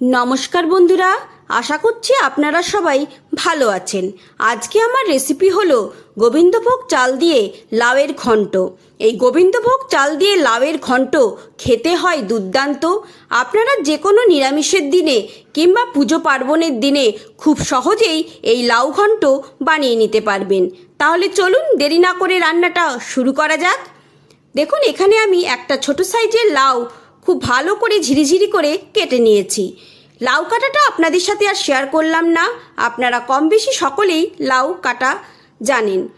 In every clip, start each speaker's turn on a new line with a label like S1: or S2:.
S1: নমস্কার বন্ধুরা, আশা করছি আপনারা সবাই ভালো আছেন। আজকে আমার রেসিপি হলো গোবিন্দভোগ চাল দিয়ে লাউয়ের ঘন্ট। এই গোবিন্দভোগ চাল দিয়ে লাউয়ের ঘন্ট খেতে হয় দুর্দান্ত। আপনারা যে কোনো নিরামিষের দিনে কিংবা পুজো পার্বণের দিনে খুব সহজেই এই লাউ ঘন্ট বানিয়ে নিতে পারবেন। তাহলে চলুন দেরি না করে রান্নাটা শুরু করা যাক। দেখুন, এখানে আমি একটা ছোট সাইজের লাউ খুব ভালো করে ঝিরিঝিরি করে কেটে নিয়েছি। লাউ কাটাটা আপনাদের সাথে আর শেয়ার করলাম না। আপনারা কম বেশি সকলেই লাউ কাটা জানেন।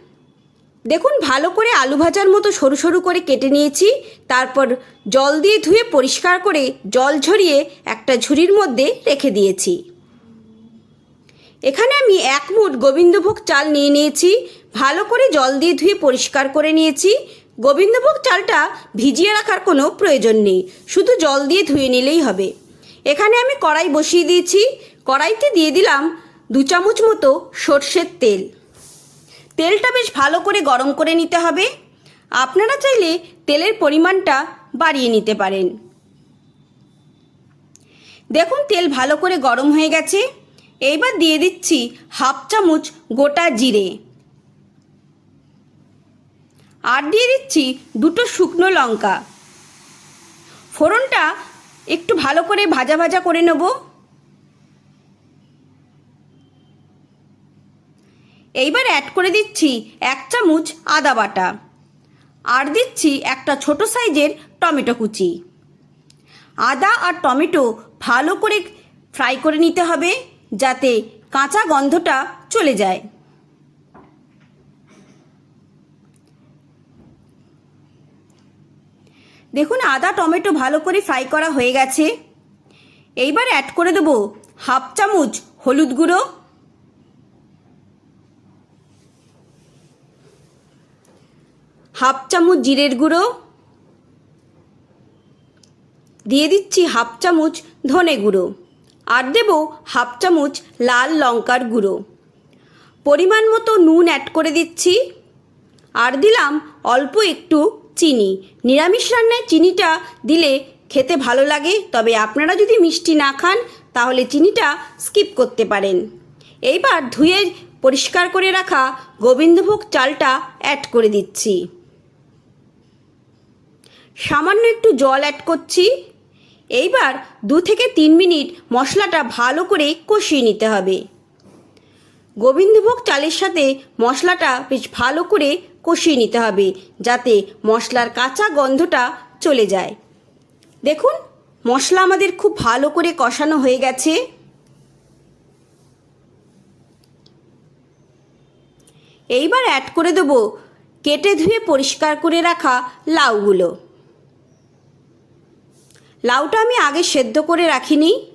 S1: দেখুন, ভালো করে আলু ভাজার মতো সরু সরু করে কেটে নিয়েছি। তারপর জল দিয়ে ধুয়ে পরিষ্কার করে জল ঝরিয়ে একটা ঝুড়ির মধ্যে রেখে দিয়েছি। এখানে আমি এক মুঠ গোবিন্দভোগ চাল নিয়ে নিয়েছি। ভালো করে জল দিয়ে ধুয়ে পরিষ্কার করে নিয়েছি। গোবিন্দভোগ চালটা ভিজিয়ে রাখার কোনো প্রয়োজন নেই। শুধু জল দিয়ে ধুয়ে নিলেই হবে। এখানে আমি কড়াই বসিয়ে দিয়েছি। কড়াইতে দিয়ে দিলাম দু চামচ মতো সর্ষের তেল। তেলটা বেশ ভালো করে গরম করে নিতে হবে। আপনারা চাইলে তেলের পরিমাণটা বাড়িয়ে নিতে পারেন। দেখুন, তেল ভালো করে গরম হয়ে গেছে। এইবার দিয়ে দিচ্ছি হাফ চামচ গোটা জিরে। আর দিয়ে দিচ্ছি দুটো শুকনো লঙ্কা। ফোড়নটা একটু ভালো করে ভাজা ভাজা করে নেব। এইবার অ্যাড করে দিচ্ছি এক চামচ আদা বাটা। আর দিচ্ছি একটা ছোট সাইজের টমেটো কুচি। আদা আর টমেটো ভালো করে ফ্রাই করে নিতে হবে যাতে কাঁচা গন্ধটা চলে যায়। দেখুন, আদা, টমেটো ভালো করে ফ্রাই করা হয়ে গেছে। এইবার অ্যাড করে দেবো হাফ চামচ হলুদ গুঁড়ো। হাফ চামচ জিরের গুঁড়ো। দিয়ে দিচ্ছি হাফ চামচ ধনে গুঁড়ো। আর দেব হাফ চামচ লাল লঙ্কার গুঁড়ো। পরিমাণ মতো নুন অ্যাড করে দিচ্ছি। আর দিলাম অল্প একটু চিনি। নিরামিষ রান্নায় চিনিটা দিলে খেতে ভালো লাগে, তবে আপনারা যদি মিষ্টি না খান, তাহলে চিনিটা স্কিপ করতে পারেন। এইবার ধুয়ে পরিষ্কার করে রাখা গোবিন্দভোগ চালটা অ্যাড করে দিচ্ছি। সামান্য একটু জল অ্যাড করছি। এইবার দু থেকে তিন মিনিট মশলাটা ভালো করে কষিয়ে নিতে হবে। গোবিন্দভোগ চালের সাথে মশলাটা বেশ ভালো করে কষিয়ে নিতে হবে যাতে মশলার কাঁচা গন্ধটা চলে যায়। দেখুন, মশলা আমাদের খুব ভালো করে কষানো হয়ে গেছে। এইবার অ্যাড করে দেবো কেটে ধুয়ে পরিষ্কার করে রাখা লাউগুলো। লাউটা আমি আগে সেদ্ধ করে রাখিনি।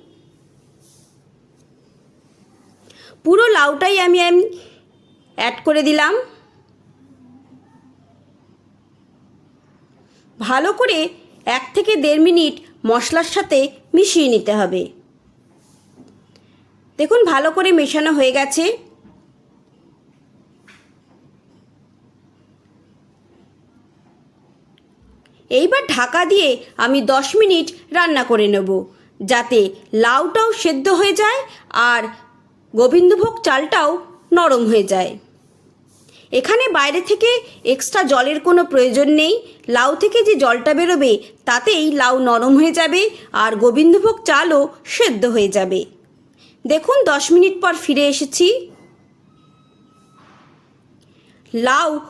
S1: পুরো লাউটাই আমি আমি অ্যাড করে দিলাম। ভালো করে এক থেকে দেড় মিনিট মশলার সাথে মিশিয়ে নিতে হবে। দেখুন ভালো করে মেশানো হয়ে গেছে। এইবার ঢাকা দিয়ে আমি দশ মিনিট রান্না করে নেব, যাতে লাউটাও সেদ্ধ হয়ে যায় আর গোবিন্দভোগ চালটাও নরম হয়ে যায়। এখানে বাইরে থেকে এক্সট্রা জলের কোনো প্রয়োজন নেই। লাউ থেকে যে জলটা বেরোবে, তাতেই লাউ নরম হয়ে যাবে আর গোবিন্দভোগ চালও সেদ্ধ হয়ে যাবে। দেখুন, দশ মিনিট পর ফিরে এসেছি। লাউ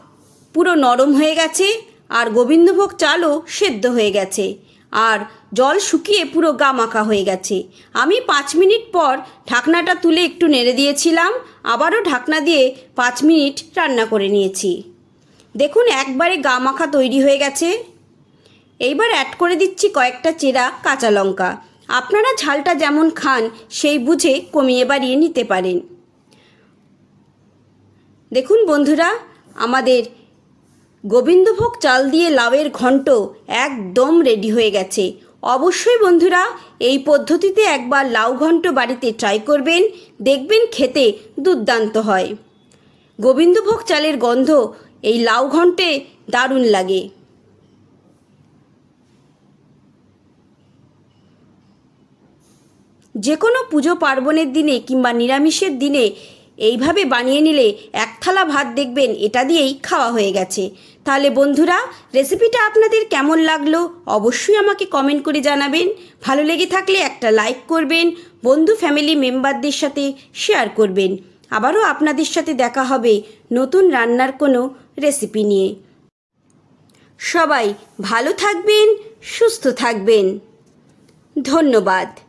S1: পুরো নরম হয়ে গেছে আর গোবিন্দভোগ চালও সেদ্ধ হয়ে গেছে। আর জল শুকিয়ে পুরো গা মাখা হয়ে গেছে। আমি পাঁচ মিনিট পর ঢাকনাটা তুলে একটু নেড়ে দিয়েছিলাম, আবারও ঢাকনা দিয়ে পাঁচ মিনিট রান্না করে নিয়েছি। দেখুন, একবারে গা মাখা তৈরি হয়ে গেছে। এইবার অ্যাড করে দিচ্ছি কয়েকটা চেরা কাঁচা লঙ্কা। আপনারা ঝালটা যেমন খান, সেই বুঝে কমিয়ে বাড়িয়ে নিতে পারেন। দেখুন বন্ধুরা, আমাদের গোবিন্দভোগ চাল দিয়ে লাউয়ের ঘন্ট একদম রেডি হয়ে গেছে। অবশ্যই বন্ধুরা, এই পদ্ধতিতে একবার লাউ ঘন্ট বাড়িতে ট্রাই করবেন, দেখবেন খেতে দুর্দান্ত হয়। গোবিন্দভোগ চালের গন্ধ এই লাউ ঘন্টে দারুণ লাগে। যে কোনো পুজো পার্বণের দিনে কিংবা নিরামিষের দিনে এইভাবে বানিয়ে নিলে এক থালা ভাত দেখবেন এটা দিয়েই খাওয়া হয়ে গেছে। তাহলে বন্ধুরা, রেসিপিটা আপনাদের কেমন লাগল অবশ্যই আমাকে কমেন্ট করে জানাবেন। ভালো লেগে থাকলে একটা লাইক করবেন, বন্ধু ফ্যামিলি মেম্বারদের সাথে শেয়ার করবেন। আবারও আপনাদের সাথে দেখা হবে নতুন রান্নার কোনো রেসিপি নিয়ে। সবাই ভালো থাকবেন, সুস্থ থাকবেন। ধন্যবাদ।